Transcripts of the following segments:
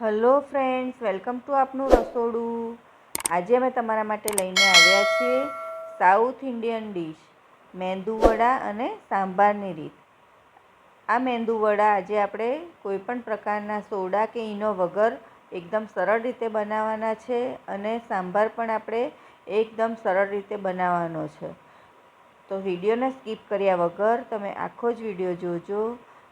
Hello friends, welcome to આપનું રસોડું. આજે અમે તમારા માટે લઈને આવ્યા છીએ સાઉથ ઇન્ડિયન ડીશ મેંદુવડા અને સાંભારની રીત. આ મેંદુવડા આજે આપણે કોઈપણ પ્રકારના સોડા કે ઈનો વગર એકદમ સરળ રીતે બનાવવાના છે અને સાંભાર પણ આપણે એકદમ સરળ રીતે બનાવવાનો છે. તો વિડીયોને સ્કીપ કર્યા વગર તમે આખો જ વીડિયો જોજો.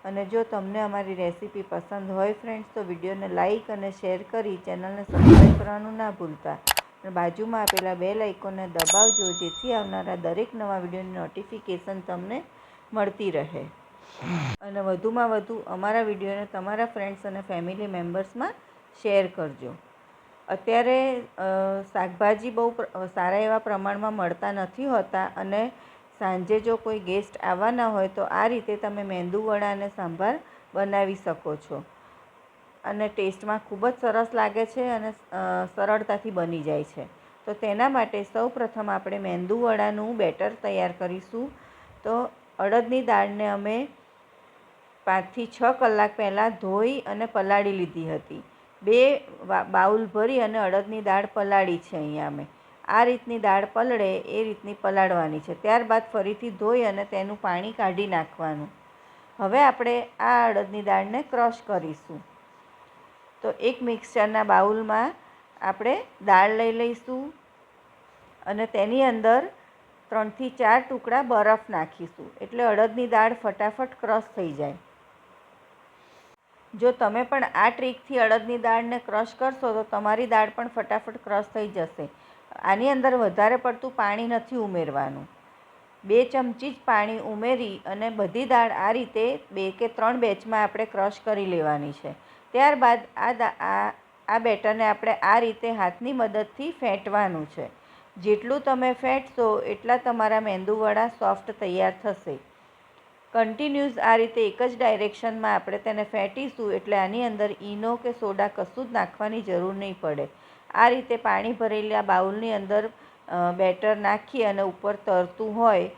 અને જો તમને અમારી રેસીપી પસંદ હોય ફ્રેન્ડ્સ તો વિડીયોને લાઇક અને શેર કરી ચેનલને સબસ્ક્રાઈબ કરવાનું ના ભૂલતા. અને બાજુમાં આપેલા બે લાઇકોને દબાવજો, જેથી આવનારા દરેક નવા વિડીયોની નોટિફિકેશન તમને મળતી રહે. અને વધુમાં વધુ અમારા વિડીયોને તમારા ફ્રેન્ડ્સ અને ફેમિલી મેમ્બર્સમાં શેર કરજો. અત્યારે શાકભાજી બહુ સારા એવા પ્રમાણમાં મળતા નથી હોતા અને સાંજે જો કોઈ ગેસ્ટ આવવાના હોય તો આ રીતે તમે મેંદુવડા અને સાંભાર બનાવી શકો છો. અને ટેસ્ટમાં ખૂબ જ સરસ લાગે છે અને સરળતાથી બની જાય છે. તો તેના માટે સૌ પ્રથમ આપણે મેંદુવડાનું બેટર તૈયાર કરીશું. તો અડદની દાળને અમે પાંચથી છ કલાક પહેલાં ધોઈ અને પલાળી લીધી હતી. બે બાઉલ ભરી અને અડદની દાળ પલાળી છે અહીંયા અમે. આ રીતની દાળ પલળે, એ રીતની પલાળવાની છે. ત્યારબાદ ફરીથી ધોઈ અને તેનું પાણી કાઢી નાખવાનું. હવે આપણે આ અડદની દાળને ક્રશ કરીશું. તો એક મિક્સરના બાઉલમાં આપણે દાળ લઈ લઈશું અને તેની અંદર ત્રણથી ચાર ટુકડા બરફ નાખીશું. એટલે અડદની દાળ ફટાફટ ક્રશ થઈ જાય. જો તમે પણ આ ટ્રીકથી અડદની દાળને ક્રશ કરશો, તો તમારી દાળ પણ ફટાફટ ક્રશ થઈ જશે. આની અંદર વધારે પડતું પાણી નથી ઉમેરવાનું. બે ચમચી જ પાણી ઉમેરી અને બધી દાળ આ રીતે બે કે ત્રણ બેચમાં આપણે ક્રશ કરી લેવાની છે. ત્યારબાદ આ આ બેટરને આપણે આ રીતે હાથની મદદથી ફેંટવાનું છે. જેટલું તમે ફેંટશો એટલા તમારા મેંદુવડા સોફ્ટ તૈયાર થશે. કન્ટિન્યુઅસ આ રીતે એક જ ડાયરેક્શનમાં આપણે તેને ફેંટીશું એટલે આની અંદર ઈનો કે સોડા કશું જ નાખવાની જરૂર નહીં પડે. આ રીતે પાણી ભરેલા બાઉલની અંદર બેટર નાખી અને ઉપર તરતું હોય,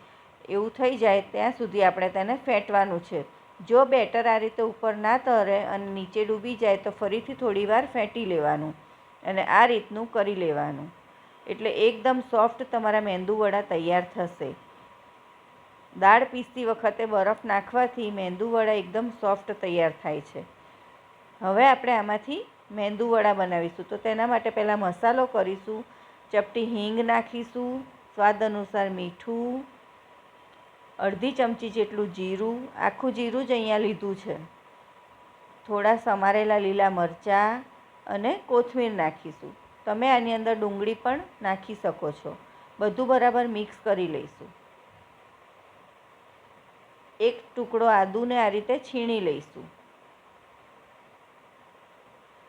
એવું થઈ જાય ત્યાં સુધી આપણે તેને ફેંટવાનું છે. જો બેટર આ રીતે ઉપર ના તરે અને નીચે ડૂબી જાય તો ફરીથી થોડીવાર ફેંટી લેવાનું અને આ રીતનું કરી લેવાનું. એટલે એકદમ સોફ્ટ તમારા મેંદુવડા તૈયાર થશે. દાળ પીસતી વખતે બરફ નાખવાથી મેંદુવડા એકદમ સોફ્ટ તૈયાર થાય છે. હવે આપણે આમાંથી મેંદુવડા બનાવીશું. તો તેના માટે પહેલાં મસાલો કરીશું, ચપટી હિંગ નાખીશું, સ્વાદ અનુસાર મીઠું, અડધી ચમચી જેટલું જીરું, આખું જીરું જ અહીંયા લીધું છે. થોડા સમારેલા લીલા મરચાં અને કોથમીર નાખીશું. તમે આની અંદર ડુંગળી પણ નાખી શકો છો. બધું બરાબર મિક્સ કરી લઈશું. એક ટુકડો આદુને આ રીતે છીણી લઈશું.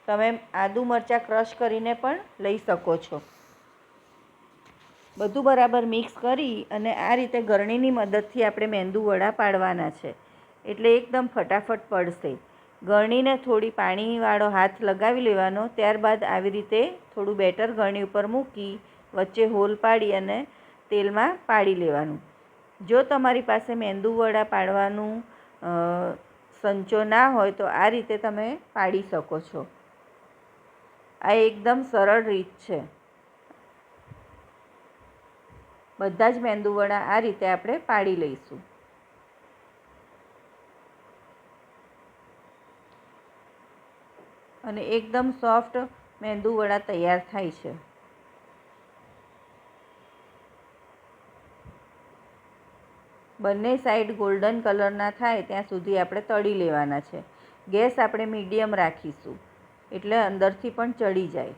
તમે આદુ મરચાં ક્રશ કરીને પણ લઈ શકો છો. બધું બરાબર મિક્સ કરી અને આ રીતે ગરણીની મદદથી આપણે મેંદુ વડા પાડવાના છે. એટલે એકદમ ફટાફટ પડશે. ગરણીને થોડી પાણીવાળો હાથ લગાવી લેવાનો, ત્યારબાદ આવી રીતે થોડું બેટર ગરણી ઉપર મૂકી, વચ્ચે હોલ પાડી અને તેલમાં પાડી લેવાનું. જો તમારી પાસે મેંદુ વડા પાડવાનું સંચો ના હોય તો આ રીતે તમે પાડી શકો છો. આ એકદમ સરળ રીત છે. બધા જ મેંદુવડા આ રીતે આપણે પાડી લઈશું. અને એકદમ સોફ્ટ મેંદુવડા તૈયાર થાય છે. બંને સાઈડ ગોલ્ડન કલરના થાય ત્યાં સુધી આપણે તળી લેવાના છે. ગેસ આપણે મીડિયમ રાખીશું. એટલે અંદરથી પણ ચડી જાય.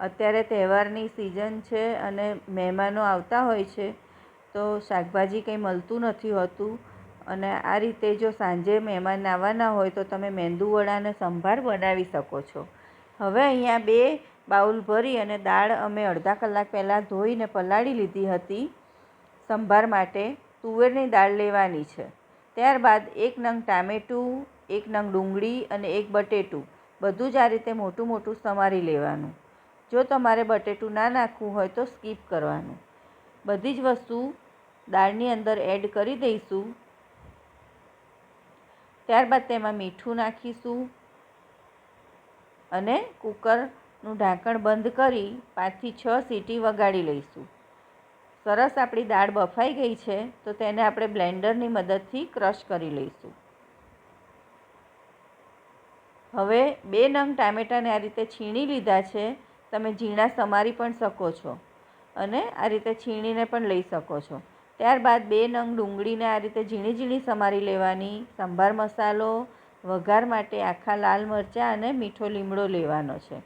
અત્યારે તહેવારની સિઝન છે અને મહેમાનો આવતા હોય છે, તો શાકભાજી કંઈ મળતું નથી હોતું. અને આ રીતે જો સાંજે મહેમાન આવવાના હોય, તો તમે મેંદુવડાને સંભાર બનાવી શકો છો. હવે અહીંયા બે બાઉલ ભરી અને દાળ અમે અડધા કલાક પહેલાં ધોઈને પલાળી લીધી હતી. સંભાર માટે તુવેરની દાળ લેવાની છે. ત્યારબાદ એક નંગ ટામેટું એક નંગ ડુંગળી અને એક બટેટું. બધું જ આ રીતે મોટું મોટું સમારી લેવાનું. જો તમારે બટેટું ના નાખવું હોય તો સ્કીપ કરવાનું. બધી જ વસ્તુ દાળની અંદર એડ કરી દઈશું. ત્યારબાદ તેમાં મીઠું નાખીશું અને કૂકરનું ઢાંકણ બંધ કરી પાંચથી છ સીટી વગાડી લઈશું. સરસ આપણી દાળ બફાઈ ગઈ છે, તો તેને આપણે બ્લેન્ડરની મદદથી ક્રશ કરી લઈશું. હવે બે નંગ ટામેટાને આ રીતે છીણી લીધા છે. તમે ઝીણા સમારી પણ શકો છો અને આ રીતે છીણીને પણ લઈ શકો છો. ત્યારબાદ બે નંગ ડુંગળીને આ રીતે ઝીણી ઝીણી સમારી લેવાની. સંભાર મસાલો, વઘાર માટે આખા લાલ મરચાં અને મીઠો લીમડો લેવાનો છે.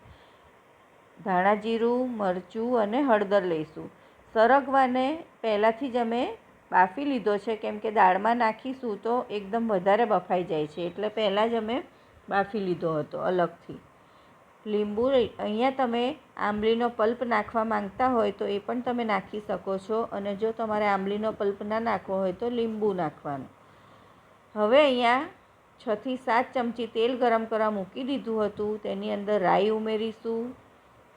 ધાણા જીરું, મરચું અને હળદર લઈશું. સરગવાને પહેલાંથી જ અમે બાફી લીધો છે. કેમ કે દાળમાં નાખીશું તો એકદમ વધારે બફાઈ જાય છે. એટલે પહેલાં જ અમે બાફી લીધો હતો અલગથી. લીંબુ અહીંયા તમે આંબલીનો પલ્પ નાખવા માંગતા હોય તો એ પણ તમે નાખી શકો છો અને જો તમારે આંબલીનો પલ્પ ના નાખવો હોય તો લીંબુ નાખવાનું. હવે અહીંયા છથી સાત ચમચી તેલ ગરમ કરવા મૂકી દીધું હતું, તેની અંદર રાઈ ઉમેરીશું,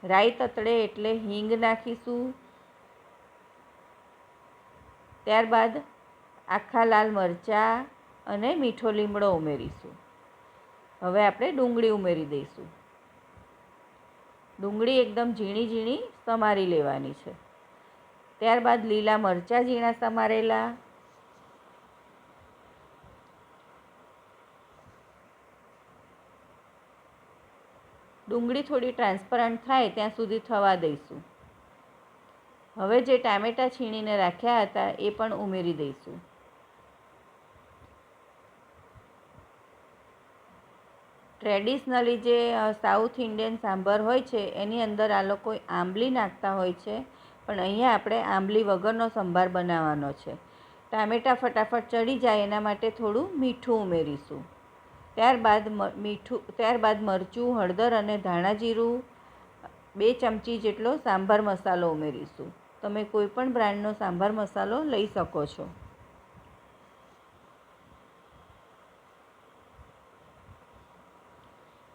રાઈ તતડે એટલે હિંગ નાખીશું, ત્યારબાદ આખા લાલ મરચાં અને મીઠો લીમડો ઉમેરીશું. હવે આપણે ડુંગળી ઉમેરી દઈશું. ડુંગળી એકદમ ઝીણી ઝીણી સમારી લેવાની છે. ત્યારબાદ લીલા મરચાં ઝીણા સમારેલા. ડુંગળી થોડી ટ્રાન્સપરન્ટ થાય ત્યાં સુધી થવા દઈશું. હવે જે ટામેટાં છીણીને રાખ્યા હતા એ પણ ઉમેરી દઈશું. ટ્રેડિશનલી જે સાઉથ ઇન્ડિયન સાંભર હોય છે, એની અંદર આ લોકો આંબલી નાખતા હોય છે, પણ અહીંયા આપણે આંબલી વગરનો સંભાર બનાવવાનો છે. ટામેટાં ફટાફટ ચડી જાય, એના માટે થોડું મીઠું ઉમેરીશું. ત્યારબાદ મીઠું, ત્યારબાદ મરચું, હળદર અને ધાણા જીરું, બે ચમચી જેટલો સાંભાર મસાલો ઉમેરીશું. તમે કોઈ પણ બ્રાન્ડનો સાંભાર મસાલો લઈ શકો છો.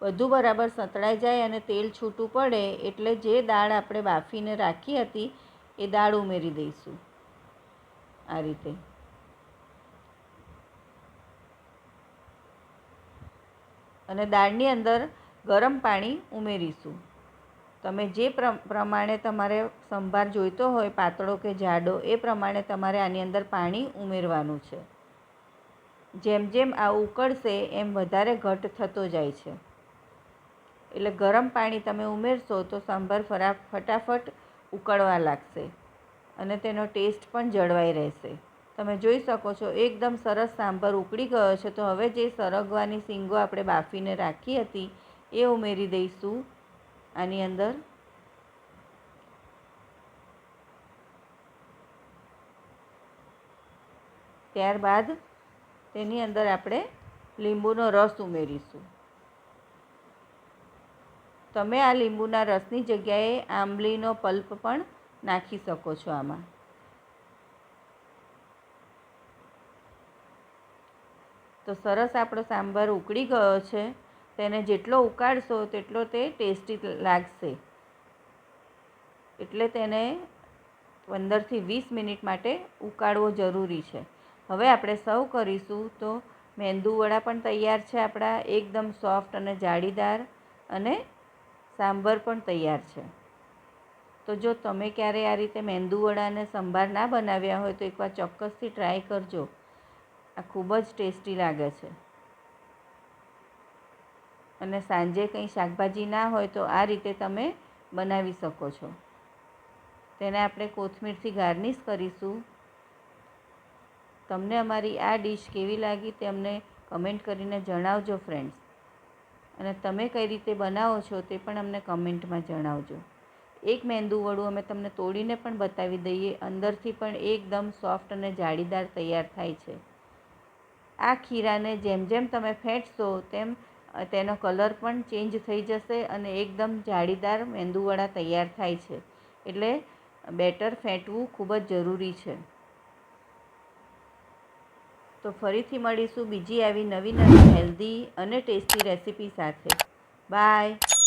બધું બરાબર સંતળાઈ જાય અને તેલ છૂટું પડે એટલે જે દાળ આપણે બાફીને રાખી હતી, એ દાળ ઉમેરી દઈશું. આ રીતે. અને દાળની અંદર ગરમ પાણી ઉમેરીશું. તમે જે પ્રમાણે તમારે સંભાર જોઈતો હોય, પાતળો કે જાડો, એ પ્રમાણે તમારે આની અંદર પાણી ઉમેરવાનું છે. જેમ જેમ આ ઉકળશે, એમ વધારે ઘટ થતો જાય છે. એટલે ગરમ પાણી તમે ઉમેરશો તો સાંભાર ફરા, ફટાફટ ઉકળવા લાગશે. અને તેનો ટેસ્ટ પણ જળવાઈ રહેશે. તમે જોઈ શકો છો, એકદમ સરસ સાંભાર ઉકળી ગયો છે. તો હવે જે સરગવાની સિંગો આપણે બાફીને રાખી હતી, એ ઉમેરી દઈશું. આની અંદર ત્યારબાદ તેની અંદર આપણે લીંબુનો રસ ઉમેરીશું. તમે આ લીંબુના રસની જગ્યાએ આંબલીનો પલ્પ પણ નાખી શકો છો આમાં. તો સરસ આપણો સાંભાર ઉકળી ગયો છે. તેને જેટલો ઉકાળશો તેટલો તે ટેસ્ટી લાગશે. એટલે તેને પંદરથી વીસ મિનિટ માટે ઉકાળવો જરૂરી છે. હવે આપણે સર્વ કરીશું તો મેંદુવડા પણ તૈયાર છે આપણા. એકદમ સોફ્ટ અને જાળીદાર અને સાંભર પણ તૈયાર છે. તો જો તમે ક્યારે આ રીતે મેંદુવડાને સંભાર ના બનાવ્યા હોય તો એકવાર ચોક્કસથી ટ્રાય કરજો. આ ખૂબ જ ટેસ્ટી લાગે છે. અને સાંજે કંઈ શાકભાજી ના હોય તો આ રીતે તમે બનાવી શકો છો. તેને આપણે કોથમીરથી ગાર્નિશ કરીશું. તમને અમારી આ ડીશ કેવી લાગી તે અમને કમેન્ટ કરીને જણાવજો ફ્રેન્ડ્સ અને તમે કઈ રીતે બનાવો છો તે પણ અમને કમેન્ટમાં જણાવજો. એક મેંદુવડું અમે તમને તોડીને પણ બતાવી દઈએ. અંદરથી પણ એકદમ સોફ્ટ અને જાળીદાર તૈયાર થાય છે. આ ખીરાને જેમ જેમ તમે ફેંટશો તેમ તેનો કલર પણ ચેન્જ થઈ જશે અને એકદમ જાળીદાર મેંદુવડા તૈયાર થાય છે. એટલે બેટર ફેંટવું ખૂબ જ જરૂરી છે. તો ફરીથી મળીશું બીજી આવી નવી નવી હેલ્ધી અને ટેસ્ટી રેસીપી સાથે. બાય.